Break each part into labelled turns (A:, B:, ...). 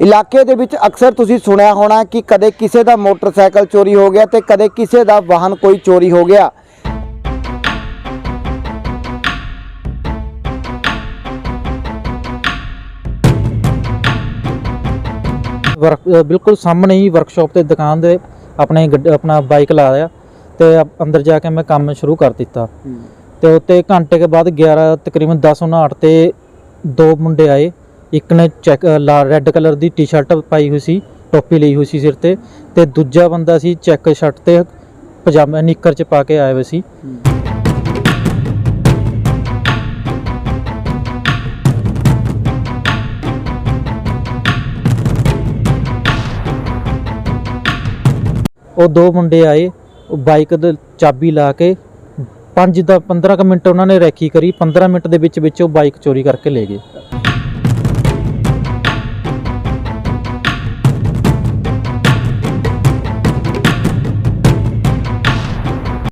A: ਇਲਾਕੇ ਦੇ ਵਿੱਚ ਅਕਸਰ ਤੁਸੀਂ ਸੁਣਿਆ ਹੋਣਾ ਕਿ ਕਦੇ ਕਿਸੇ ਦਾ ਮੋਟਰਸਾਈਕਲ ਚੋਰੀ ਹੋ ਗਿਆ ਤੇ ਕਦੇ ਕਿਸੇ ਦਾ ਵਾਹਨ ਕੋਈ ਚੋਰੀ ਹੋ ਗਿਆ।
B: ਬਿਲਕੁਲ ਸਾਹਮਣੇ ਹੀ ਵਰਕਸ਼ਾਪ ਤੇ ਦੁਕਾਨ ਦੇ ਆਪਣੇ ਆਪਣਾ ਬਾਈਕ ਲਾਇਆ ਤੇ ਅ- ਅੰਦਰ ਜਾ ਕੇ ਮੈਂ ਕੰਮ ਸ਼ੁਰੂ ਕਰ ਦਿੱਤਾ। ਤੇ ਉੱਤੇ ਘੰਟੇ ਕੇ ਬਾਅਦ 11 ਤਕਰੀਬਨ 10:09 ਤੇ ਦੋ ਮੁੰਡੇ ਆਏ। ਇੱਕ ਨੇ ਚੈੱਕ ਲਾ ਰੈੱਡ ਕਲਰ ਦੀ ਟੀ-ਸ਼ਰਟ ਪਾਈ ਹੋਈ ਸੀ, ਟੋਪੀ ਲਈ ਹੋਈ ਸੀ ਸਿਰ ਤੇ ਤੇ ਦੂਜਾ ਬੰਦਾ ਸੀ ਚੈੱਕ ਸ਼ਰਟ ਤੇ ਪਜਾਮਾ, ਨਿੱਕਰ ਚ ਪਾ ਕੇ ਆਏ ਹੋਏ ਸੀ। ਉਹ ਦੋ ਮੁੰਡੇ ਆਏ, ਉਹ ਬਾਈਕ ਦੇ ਚਾਬੀ ਲਾ ਕੇ 5 ਦਾ 15 ਕੁ ਮਿੰਟ ਉਹਨਾਂ ਨੇ ਰੈਕੀ ਕਰੀ 15 ਮਿੰਟ ਦੇ ਵਿੱਚ ਵਿੱਚ ਉਹ ਬਾਈਕ ਚੋਰੀ ਕਰਕੇ ਲੈ ਗਏ।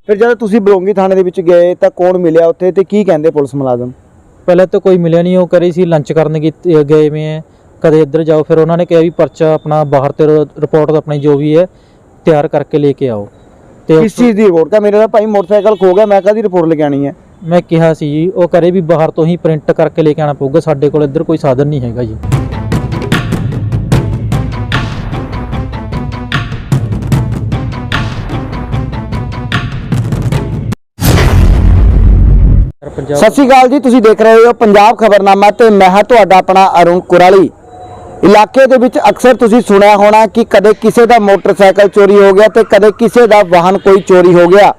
A: ਫਿਰ ਜਦੋਂ ਤੁਸੀਂ ਬਲੌਂਗੀ ਥਾਣੇ ਦੇ ਵਿੱਚ ਗਏ ਤਾਂ ਕੌਣ ਮਿਲਿਆ ਉੱਥੇ ਤੇ ਕੀ ਕਹਿੰਦੇ ਪੁਲਿਸ ਮੁਲਾਜ਼ਮ?
B: ਪਹਿਲੇ ਤਾਂ ਕੋਈ ਮਿਲਿਆ ਨਹੀਂ ਉਹ ਕਰੀ ਸੀ ਲੰਚ ਕਰਨ ਗਏ ਗਏ ਵੇ ਹੈ ਕਦੇ ਇੱਧਰ ਜਾਓ ਫਿਰ ਉਹਨਾਂ ਨੇ ਕਿਹਾ ਵੀ ਪਰਚਾ ਆਪਣਾ ਬਾਹਰ ਤੇ ਰਿਪੋਰਟ ਆਪਣੀ ਜੋ ਵੀ ਹੈ ਤਿਆਰ ਕਰਕੇ ਲੈ ਕੇ ਆਓ। ਤੇ
A: ਕਿਸ ਚੀਜ਼ ਦੀ ਰਿਪੋਰਟ ਤਾਂ ਮੇਰੇ ਦਾ ਭਾਈ ਮੋਟਰਸਾਈਕਲ ਖੋ ਗਿਆ ਮੈਂ ਕਾਹਦੀ ਰਿਪੋਰਟ ਲੈ ਕੇ ਆਣੀ ਹੈ?
B: ਮੈਂ ਕਿਹਾ ਸੀ ਜੀ ਉਹ ਕਰੇ ਵੀ ਬਾਹਰ ਤੋਂ ਹੀ ਪ੍ਰਿੰਟ ਕਰਕੇ ਲੈ ਕੇ ਆਣਾ ਪਊਗਾ ਸਾਡੇ ਕੋਲ ਇੱਧਰ ਕੋਈ ਸਾਧਨ ਨਹੀਂ ਹੈਗਾ ਜੀ।
A: ਸਤਿ ਸ਼੍ਰੀ ਅਕਾਲ ਜੀ, ਤੁਸੀਂ ਦੇਖ ਰਹੇ ਹੋ ਪੰਜਾਬ ਖਬਰਨਾਮਾ ਤੇ ਮੈਂ ਹਾਂ ਤੁਹਾਡਾ ਆਪਣਾ ਅਰੁਣ ਕੁਰਾਲੀ। ਇਲਾਕੇ ਦੇ ਵਿੱਚ ਅਕਸਰ ਤੁਸੀਂ ਸੁਣਿਆ ਹੋਣਾ ਕਿ ਕਦੇ ਕਿਸੇ ਦਾ ਮੋਟਰਸਾਈਕਲ ਚੋਰੀ ਹੋ ਗਿਆ ਤੇ ਕਦੇ ਕਿਸੇ ਦਾ ਵਾਹਨ ਕੋਈ ਚੋਰੀ ਹੋ ਗਿਆ।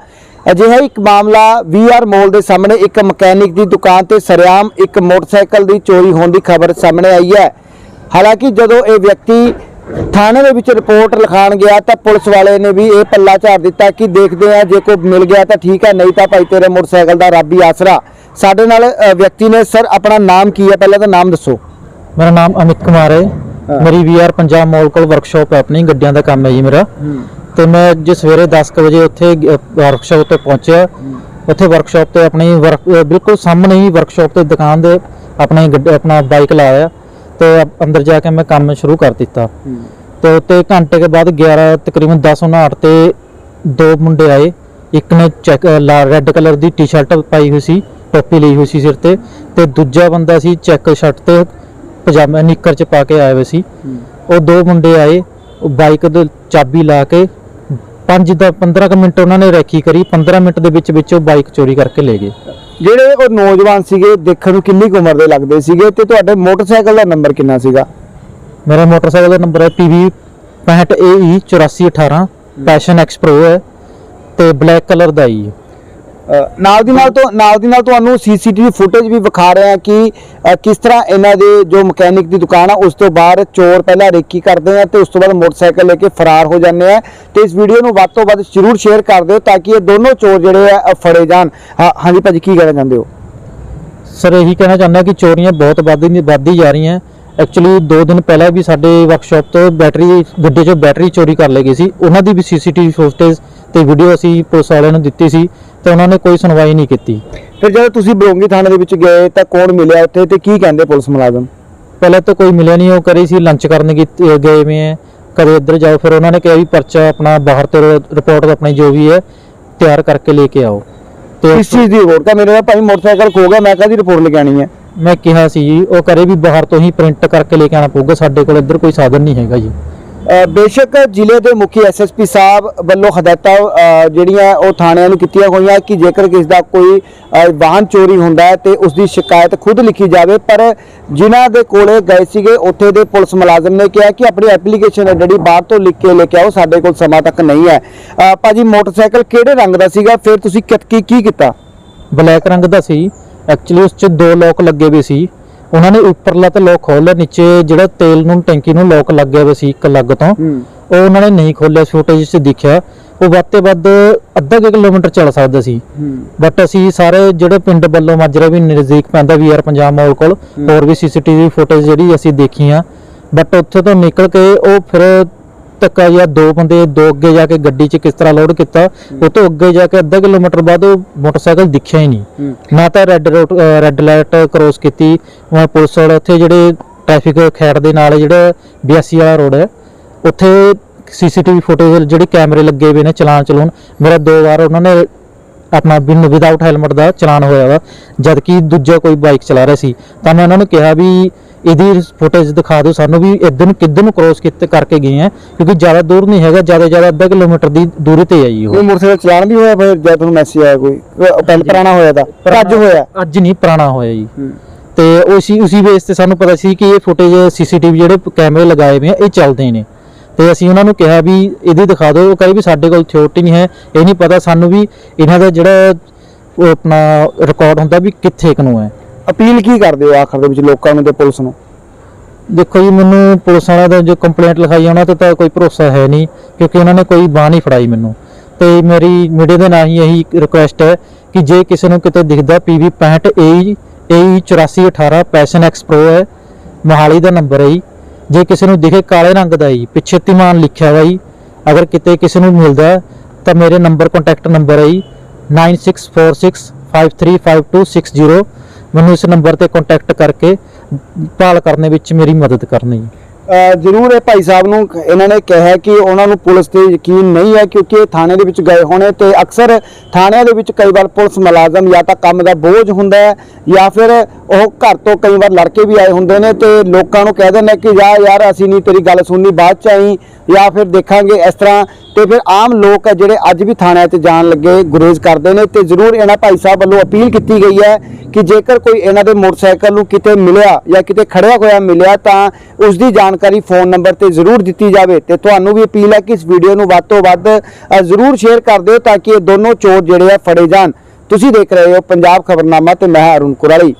A: ਅਜਿਹਾ ਇੱਕ ਮਾਮਲਾ ਵੀਆਰ ਮੋਲ ਦੇ ਸਾਹਮਣੇ ਇੱਕ ਮਕੈਨਿਕ ਦੀ ਦੁਕਾਨ ਤੇ ਸਰਿਆਮ ਇੱਕ ਮੋਟਰਸਾਈਕਲ ਦੀ ਚੋਰੀ ਹੋਣ ਦੀ ਖਬਰ ਸਾਹਮਣੇ ਆਈ ਹੈ। ਹਾਲਾਂਕਿ ਜਦੋਂ ਇਹ ਵਿਅਕਤੀ ਥਾਣੇ ਦੇ ਵਿੱਚ ਰਿਪੋਰਟ ਲਿਖਾਣ ਗਿਆ ਤਾਂ ਪੁਲਿਸ ਵਾਲੇ ਨੇ ਵੀ ਇਹ ਪੱਲਾ ਝਾੜ ਦਿੱਤਾ ਕਿ ਦੇਖਦੇ ਆ ਜੇ ਕੋਈ ਮਿਲ ਗਿਆ ਤਾਂ ਠੀਕ ਹੈ ਨਹੀਂ ਤਾਂ ਭਾਈ ਤੇਰੇ ਮੋਟਰਸਾਈਕਲ ਦਾ ਰੱਬ ਹੀ ਆਸਰਾ। ਸਾਡੇ ਨਾਲ ਅ, ਵਿਅਕਤੀ ਨੇ ਸਰ ਆਪਣਾ ਨਾਮ ਕੀ ਹੈ? ਪਹਿਲਾਂ ਤਾਂ ਨਾਮ ਦੱਸੋ।
B: ਮੇਰਾ ਨਾਮ ਅਮਿਤ ਕੁਮਾਰ
A: ਹਾਂ।
B: ਮੇਰੀ ਵੀਆਰ ਪੰਜਾਬ ਮੋਲ ਕੋਲ ਵਰਕਸ਼ਾਪ ਹੈ ਆਪਣੀ ਗੱਡੀਆਂ ਦਾ ਕੰਮ ਹੈ ਜੀ ਮੇਰਾ। ਤੇ ਮੈਂ ਅੱਜ ਸਵੇਰੇ 10 ਕੁ ਵਜੇ ਉੱਥੇ ਵਰਕਸ਼ਾਪ ਤੇ ਪਹੁੰਚਿਆ। ਉੱਥੇ ਵਰਕਸ਼ਾਪ ਤੇ ਆਪਣੀ ਬਿਲਕੁਲ ਸਾਹਮਣੇ ਹੀ ਵਰਕਸ਼ਾਪ ਤੇ ਦੁਕਾਨ ਦੇ ਆਪਣੀ ਗੱਡ- ਆਪਣਾ ਬਾਈਕ ਲਾਇਆ। ਤੇ ਅ- ਅੰਦਰ ਜਾ ਕੇ ਮੈਂ ਕੰਮ ਸ਼ੁਰੂ ਕਰ ਦਿੱਤਾ। ਤੇ ਉੱਤੇ ਘੰਟੇ ਕੇ ਬਾਅਦ 11 ਤਕਰੀਬਨ 10:09 ਤੇ ਦੋ ਮੁੰਡੇ ਆਏ। ਇੱਕ ਨੇ ਚੈੱਕ ਰੈੱਡ ਕਲਰ ਦੀ ਟੀ-ਸ਼ਰਟ ਪਾਈ ਹੋਈ ਸੀ। ਟੋਪੀ ਲਈ ਹੋਈ ਸੀ ਸਿਰ ਤੇ ਤੇ ਦੂਜਾ ਬੰਦਾ ਸੀ ਚੈੱਕ ਸ਼ਰਟ ਤੇ ਪਜਾਮਾ ਨਿੱਕਰ ਚ ਪਾ ਕੇ ਆਏ ਹੋਏ ਸੀ। ਉਹ ਦੋ ਮੁੰਡੇ ਆਏ ਉਹ ਬਾਈਕ ਦੇ ਚਾਬੀ ਲਾ ਕੇ 5 ਦਾ 15 ਕੁ ਮਿੰਟ ਉਹਨਾਂ ਨੇ ਰੈਕੀ ਕਰੀ 15 ਮਿੰਟ ਦੇ ਵਿੱਚ ਵਿੱਚ ਉਹ ਬਾਈਕ ਚੋਰੀ ਕਰਕੇ ਲੈ ਗਏ।
A: ਜਿਹੜੇ ਉਹ ਨੌਜਵਾਨ ਸੀਗੇ ਦੇਖਣ ਨੂੰ ਕਿੰਨੀ ਕੁ ਉਮਰ ਦੇ ਲੱਗਦੇ ਸੀਗੇ ਤੇ ਤੁਹਾਡੇ ਮੋਟਰਸਾਈਕਲ ਦਾ ਨੰਬਰ ਕਿੰਨਾ ਸੀਗਾ?
B: ਮੇਰਾ ਮੋਟਰਸਾਈਕਲ ਦਾ ਨੰਬਰ ਹੈ PV 65AE 8418 Passion X Pro ਹੈ ਤੇ ਬਲੈਕ ਕਲਰ ਦਾ ਹੀ ਹੈ।
A: ਨਾਲ ਦੀ ਨਾਲ ਤੋਂ ਨਾਲ ਦੀ ਨਾਲ ਤੁਹਾਨੂੰ ਸੀਸੀਟੀਵੀ ਫੁਟੇਜ ਵੀ ਵਿਖਾ ਰਹੇ ਆ ਕਿ ਕਿਸ ਤਰ੍ਹਾਂ ਇਹਨਾਂ ਦੇ ਜੋ ਮਕੈਨਿਕ ਦੀ ਦੁਕਾਨ ਆ, ਉਸ ਤੋਂ ਬਾਅਦ ਚੋਰ ਪਹਿਲਾਂ ਰੇਕੀ ਕਰਦੇ ਆ ਤੇ ਉਸ ਤੋਂ ਬਾਅਦ ਮੋਟਰਸਾਈਕਲ ਲੈ ਕੇ ਫਰਾਰ ਹੋ ਜਾਂਦੇ ਆ। ਤੇ ਇਸ ਵੀਡੀਓ ਨੂੰ ਵੱਧ ਤੋਂ ਵੱਧ ਜ਼ਰੂਰ ਸ਼ੇਅਰ ਕਰ ਦਿਓ ਤਾਂ ਕਿ ਇਹ ਦੋਨੋਂ ਚੋਰ ਜਿਹੜੇ ਆ ਫੜੇ ਜਾਣ। ਹਾਂ- ਹਾਂਜੀ ਭਾਜੀ, ਕੀ ਕਹਿਣਾ ਚਾਹੁੰਦੇ ਹੋ?
B: ਸਰ, ਇਹੀ ਕਹਿਣਾ ਚਾਹੁੰਦਾ ਕਿ ਚੋਰੀਆਂ ਬਹੁਤ ਵੱਧਦੀ ਵੱਧਦੀ ਜਾ ਰਹੀਆਂ। ਐਕਚੁਅਲੀ 2 ਦਿਨ ਪਹਿਲਾਂ ਵੀ ਸਾਡੇ ਵਰਕਸ਼ਾਪ ਤੋਂ ਬੈਟਰੀ ਗੱਡੀ 'ਚੋਂ ਬੈਟਰੀ ਚੋਰੀ ਕਰ ਲਈ ਗਈ ਸੀ। ਉਹਨਾਂ ਦੀ ਵੀ ਸੀਸੀਟੀਵੀ ਫੁਟੇਜ ਤੇ ਵੀਡੀਓ ਅਸੀਂ ਪੁਲਿਸ ਵਾਲਿਆਂ ਨੂੰ ਦਿੱਤੀ ਸੀ ਤੇ ਉਹਨਾਂ ਨੇ ਕੋਈ ਸੁਣਵਾਈ ਨਹੀਂ ਕੀਤੀ।
A: ਫਿਰ ਜਦੋਂ ਤੁਸੀਂ ਬਲੌਂਗੀ ਥਾਣੇ ਦੇ ਵਿੱਚ ਗਏ ਤਾਂ ਕੌਣ ਮਿਲਿਆ ਉੱਥੇ ਤੇ ਕੀ ਕਹਿੰਦੇ ਪੁਲਿਸ ਮੁਲਾਜ਼ਮ?
B: ਪਹਿਲਾਂ ਤਾਂ ਕੋਈ ਮਿਲਿਆ ਨਹੀਂ ਉਹ ਕਰੀ ਸੀ ਲੰਚ ਕਰਨ ਗਏ ਹੈ ਕਦੇ ਇੱਧਰ ਜਾਓ ਫਿਰ ਉਹਨਾਂ ਨੇ ਕਿਹਾ ਵੀ ਪਰਚਾ ਆਪਣਾ ਬਾਹਰ ਤੇ ਰਿਪੋਰਟ ਆਪਣੀ ਜੋ ਵੀ ਹੈ ਤਿਆਰ ਕਰਕੇ ਲੈ ਕੇ ਆਓ। ਤੇ
A: ਕਿਸ ਚੀਜ਼ ਦੀ ਰਿਪੋਰਟ ਤਾਂ ਮੇਰੇ ਦਾ ਭਾਈ ਮੋਟਰਸਾਈਕਲ ਖੋ ਗਿਆ ਮੈਂ ਕਾਹਦੀ ਰਿਪੋਰਟ ਲੈ ਕੇ ਆਣੀ ਹੈ?
B: ਮੈਂ ਕਿਹਾ ਸੀ ਜੀ ਉਹ ਕਰੇ ਵੀ ਬਾਹਰ ਤੋਂ ਹੀ ਪ੍ਰਿੰਟ ਕਰਕੇ ਲੈ ਕੇ ਆਣਾ ਪਊਗਾ ਸਾਡੇ ਕੋਲ ਇੱਧਰ ਕੋਈ ਸਾਧਨ ਨਹੀਂ ਹੈਗਾ ਜੀ।
A: ਬੇਸ਼ੱਕ ਜ਼ਿਲ੍ਹੇ ਦੇ ਮੁਖੀ ਐਸਐਸਪੀ ਸਾਹਿਬ ਵੱਲੋਂ ਹਦਾਇਤਾਂ ਜਿਹੜੀਆਂ ਉਹ ਥਾਣਿਆਂ ਨੂੰ ਕੀਤੀਆਂ ਹੋਈਆਂ ਕਿ ਜੇਕਰ ਕਿਸ ਦਾ ਕੋਈ ਵਾਹਨ ਚੋਰੀ ਹੁੰਦਾ ਹੈ ਤੇ ਉਸ ਦੀ ਸ਼ਿਕਾਇਤ ਖੁਦ ਲਿਖੀ ਜਾਵੇ ਪਰ ਜਿਨ੍ਹਾਂ ਦੇ ਕੋਲੇ ਗਏ ਸੀਗੇ ਉੱਥੇ ਦੇ ਪੁਲਿਸ ਮੁਲਾਜ਼ਮ ਨੇ ਕਿਹਾ ਕਿ ਆਪਣੀ ਐਪਲੀਕੇਸ਼ਨ ਹੈ ਜਿਹੜੀ ਬਾਹਰ ਤੋਂ ਲਿਖ ਕੇ ਲੈ ਕੇ ਆਓ ਸਾਡੇ ਕੋਲ ਸਮਾਂ ਤੱਕ ਨਹੀਂ ਹੈ। ਅ, ਭਾਜੀ ਮੋਟਰਸਾਈਕਲ ਕਿਹੜੇ ਰੰਗ ਦਾ ਸੀਗਾ? ਫਿਰ ਤੁਸੀਂ ਕੀ ਕੀ ਕੀਤਾ?
B: ਬਲੈਕ ਰੰਗ ਦਾ ਸੀ। ਐਕਚੁਅਲੀ ਉਸ 'ਚ ਦੋ ਲੋਕ ਲੱਗੇ ਵੀ ਸੀ। ਉਹਨਾਂ ਨੇ ਉੱਪਰਲਾ ਤੇ ਲੋਕ ਖੋਲ੍ਹਿਆ ਨੀਚੇ ਜਿਹੜਾ ਤੇਲ ਨੂੰ ਟੈਂਕੀ ਨੂੰ ਲੋਕ ਲੱਗਿਆ ਹੋਇਆ ਸੀ ਇੱਕ ਲੱਗ ਤੋਂ। ਉਹ ਉਹਨਾਂ ਨੇ ਨਹੀਂ ਖੋਲ੍ਹਿਆ ਫੁਟੇਜ 'ਚ ਦਿਖਿਆ। ਉਹ ਵੱਧ ਤੇ ਵੱਧ ਅੱਧਾ ਕਿਲੋਮੀਟਰ ਚੱਲ ਸਕਦਾ ਸੀ। ਬਟ ਅਸੀਂ ਸਾਰੇ ਜਿਹੜੇ ਪਿੰਡ ਵੱਲੋਂ ਮਾਜਰਾ ਵੀ ਨਜ਼ਦੀਕ ਪੈਂਦਾ ਵੀ ਆਰ ਪੰਜਾਬ ਮੋਲ ਕੋਲ ਹੋਰ ਵੀ ਸੀਸੀਟੀਵੀ ਫੁਟੇਜ ਜਿਹੜੀ ਅਸੀਂ ਦੇਖੀਆਂ। ਬਟ ਉੱਥੇ ਤੋਂ ਨਿਕਲ ਕੇ ਉਹ ਫਿਰ ਧੱਕਾ ਜਿਹਾ ਦੋ ਬੰਦੇ ਦੋ ਅੱਗੇ ਜਾ ਕੇ ਗੱਡੀ 'ਚ ਕਿਸ ਤਰ੍ਹਾਂ ਲੋਡ ਕੀਤਾ ਉਹ ਤੋਂ ਅੱਗੇ ਜਾ ਕੇ ਅੱਧਾ ਕਿਲੋਮੀਟਰ ਬਾਅਦ ਉਹ ਮੋਟਰਸਾਈਕਲ ਦਿਖਿਆ ਹੀ ਨਹੀਂ। ਨਾ ਤਾਂ ਰੈੱਡ ਰੈੱਡ ਲਾਈਟ ਕ੍ਰੋਸ ਕੀਤੀ ਉਹ ਪੁਲਿਸ ਵਾਲੇ ਉੱਥੇ ਜਿਹੜੇ ਟ੍ਰੈਫਿਕ ਖੈੜ ਦੇ ਨਾਲ ਜਿਹੜਾ 82 ਵਾਲਾ ਰੋਡ ਹੈ ਉੱਥੇ ਸੀਸੀਟੀਵੀ ਫੁਟੇਜ ਜਿਹੜੇ ਕੈਮਰੇ ਲੱਗੇ ਹੋਏ ਨੇ ਚਲਾਨ ਚਲਾਉਣ ਮੇਰਾ ਦੋ ਵਾਰ ਉਹਨਾਂ ਨੇ ਆਪਣਾ ਬਿਨ ਵਿਦਆਊਟ ਹੈਲਮਟ ਦਾ ਚਲਾਨ ਹੋਇਆ ਵਾ ਜਦ ਕਿ ਦੂਜਾ ਕੋਈ ਬਾਈਕ ਚਲਾ ਰਿਹਾ ਸੀ ਤਾਂ ਮੈਂ ਉਹਨਾਂ ਨੂੰ ਕਿਹਾ ਵੀ ਇਹਦੀ ਫੁਟੇਜ ਦਿਖਾ ਦਿਓ ਸਾਨੂੰ ਵੀ ਇੱਧਰ ਨੂੰ ਕਿੱਧਰ ਨੂੰ ਕ੍ਰੋਸ ਕੀਤੇ ਕਰਕੇ ਗਏ ਆ ਕਿਉਂਕਿ ਜ਼ਿਆਦਾ ਦੂਰ ਨਹੀਂ ਹੈਗਾ ਜ਼ਿਆਦਾ ਜ਼ਿਆਦਾ ਅੱਧਾ ਕਿਲੋਮੀਟਰ ਦੀ ਦੂਰੀ ਤੇ ਹੈ ਜੀ ਉਹ।
A: ਕੋਈ ਮੋਟਰਸਾਈਕਲ ਚਲਾਨ ਵੀ ਹੋਇਆ ਫਿਰ ਜਦ ਤੁਹਾਨੂੰ ਮੈਸੇਜ ਆਇਆ ਕੋਈ? ਪਹਿਲਾਂ ਪੁਰਾਣਾ ਹੋਇਆ ਤਾਂ ਅੱਜ ਹੋਇਆ?
B: ਅੱਜ ਨਹੀਂ ਪੁਰਾਣਾ ਹੋਇਆ ਜੀ। ਤੇ ਉਸੀ ਉਸੀ ਬੇਸ ਤੇ ਸਾਨੂੰ ਪਤਾ ਸੀ ਕਿ ਇਹ ਫੁਟੇਜ ਸੀਸੀਟੀਵੀ ਜਿਹੜੇ ਕੈਮਰੇ ਲਗਾਏ ਹੋਏ ਆ ਇਹ ਚੱਲਦੇ ਨੇ। ਤੇ ਅਸੀਂ ਉਹਨਾਂ ਨੂੰ ਕਿਹਾ ਵੀ ਇਹਦੀ ਦਿਖਾ ਦਿਓ ਉਹ ਕਹੇ ਵੀ ਸਾਡੇ ਕੋਲ ਥਿਓਰਟੀ ਨਹੀਂ ਹੈ ਇਹ ਨਹੀਂ ਪਤਾ ਸਾਨੂੰ ਵੀ ਇਹਨਾਂ ਦਾ ਜਿਹੜਾ ਉਹ ਆਪਣਾ ਰਿਕਾਰਡ ਹੁੰਦਾ ਵੀ ਕਿੱਥੇ ਕੁ ਨੂੰ ਹੈ।
A: ਅਪੀਲ ਕੀ ਕਰਦੇ ਹੋ ਆਖਰ ਦੇ ਵਿੱਚ ਲੋਕਾਂ ਨੂੰ ਤੇ ਪੁਲਿਸ ਨੂੰ?
B: ਦੇਖੋ ਜੀ, ਮੈਨੂੰ ਪੁਲਿਸ ਵਾਲਿਆਂ ਦਾ ਜੋ ਕੰਪਲੇਂਟ ਲਿਖਾਈ ਉਹਨਾਂ ਤੇ ਤਾਂ ਕੋਈ ਭਰੋਸਾ ਹੈ ਨਹੀਂ, ਕਿਉਂਕਿ ਉਹਨਾਂ ਨੇ ਕੋਈ ਬਾਹ ਨਹੀਂ ਫੜਾਈ ਮੈਨੂੰ। ਤੇ ਮੇਰੀ ਮੀਡੀਆ ਦੇ ਨਾਲ ਹੀ ਇਹੀ ਰਿਕੁਐਸਟ ਹੈ ਕਿ ਜੇ ਕਿਸੇ ਨੂੰ ਕਿਤੇ ਦਿਖਦਾ PV 65 AE AE 8418 Passion X Pro ਹੈ, ਮੋਹਾਲੀ ਦਾ ਨੰਬਰ ਹੈ ਜੀ। ਜੇ ਕਿਸੇ ਨੂੰ ਦਿਖੇ ਕਾਲੇ ਰੰਗ ਦਾ ਜੀ, ਪਿੱਛੇ ਤਿਮਾਨ ਲਿਖਿਆ ਹੋਇਆ ਜੀ, ਅਗਰ ਕਿਤੇ ਕਿਸੇ ਨੂੰ ਮਿਲਦਾ, ਤਾਂ ਮੇਰੇ ਨੰਬਰ ਕੰਟੈਕਟ ਨੰਬਰ ਹੈ ਜੀ 9646535260 ਮੈਨੂੰ ਇਸ ਨੰਬਰ ਤੇ ਕੰਟੈਕਟ ਕਰਕੇ ਭਾਲ ਕਰਨ ਵਿੱਚ ਮੇਰੀ ਮਦਦ ਕਰਨੀ
A: ਜ਼ਰੂਰ ਇਹ ਭਾਈ ਸਾਹਿਬ ਨੂੰ ਇਹਨਾਂ ਨੇ ਕਿਹਾ ਕਿ ਉਹਨਾਂ ਨੂੰ ਪੁਲਿਸ ਤੇ ਯਕੀਨ ਨਹੀਂ ਹੈ ਕਿਉਂਕਿ ਇਹ ਥਾਣੇ ਦੇ ਵਿੱਚ ਗਏ ਹੋਣੇ ਤੇ ਅਕਸਰ ਥਾਣਿਆਂ ਦੇ ਵਿੱਚ ਕਈ ਵਾਰ ਪੁਲਿਸ ਮੁਲਾਜ਼ਮ ਜਾਂ ਤਾਂ ਕੰਮ ਦਾ ਬੋਝ ਹੁੰਦਾ ਹੈ ਜਾਂ ਫਿਰ ਉਹ ਘਰ ਤੋਂ ਕਈ ਵਾਰ ਲੜਕੇ ਵੀ ਆਏ ਹੁੰਦੇ ਨੇ ਤੇ ਲੋਕਾਂ ਨੂੰ ਕਹਿ ਦਿੰਦੇ ਨੇ ਕਿ ਜਾ ਯਾਰ ਅਸੀਂ ਨਹੀਂ ਤੇਰੀ ਗੱਲ ਸੁਣਨੀ, ਬਾਅਦ ਚ ਆਈ ਜਾਂ ਫਿਰ ਦੇਖਾਂਗੇ ਇਸ ਤਰ੍ਹਾਂ ਤੇ ਫਿਰ ਆਮ ਲੋਕ ਹੈ ਜਿਹੜੇ ਅੱਜ ਵੀ ਥਾਣਿਆਂ 'ਤੇ ਜਾਣ ਲੱਗੇ, ਗੁਰੇਜ਼ ਕਰਦੇ ਨੇ ਤੇ ਜ਼ਰੂਰ ਇਹਨਾਂ ਭਾਈ ਸਾਹਿਬ ਵੱਲੋਂ ਅਪੀਲ ਕੀਤੀ ਗਈ ਹੈ ਕਿ ਜੇਕਰ ਕੋਈ ਇਹਨਾਂ ਦੇ ਮੋਟਰਸਾਈਕਲ ਨੂੰ ਕਿਤੇ ਮਿਲਿਆ ਜਾਂ ਕਿਤੇ ਖੜਿਆ ਹੋਇਆ ਮਿਲਿਆ ਤਾਂ ਉਸ ਦੀ ਜਾਣਕਾਰੀ ਫੋਨ ਨੰਬਰ ਤੇ ਜ਼ਰੂਰ ਦਿੱਤੀ ਜਾਵੇ ਤੇ ਤੁਹਾਨੂੰ ਵੀ ਅਪੀਲ ਹੈ ਕਿ ਇਸ ਵੀਡੀਓ ਨੂੰ ਵੱਧ ਤੋਂ ਵੱਧ ਜ਼ਰੂਰ ਸ਼ੇਅਰ ਕਰ ਦਿਓ ਤਾਂ ਕਿ ਇਹ ਦੋਨੋਂ ਚੋਰ ਜਿਹੜੇ ਆ ਫੜੇ ਜਾਣ। ਤੁਸੀਂ ਦੇਖ ਰਹੇ ਹੋ ਪੰਜਾਬ ਖਬਰਨਾਮਾ ਤੇ ਮੈਂ ਹਾਂ ਅਰੁਣ ਕੁਰਾਲੀ।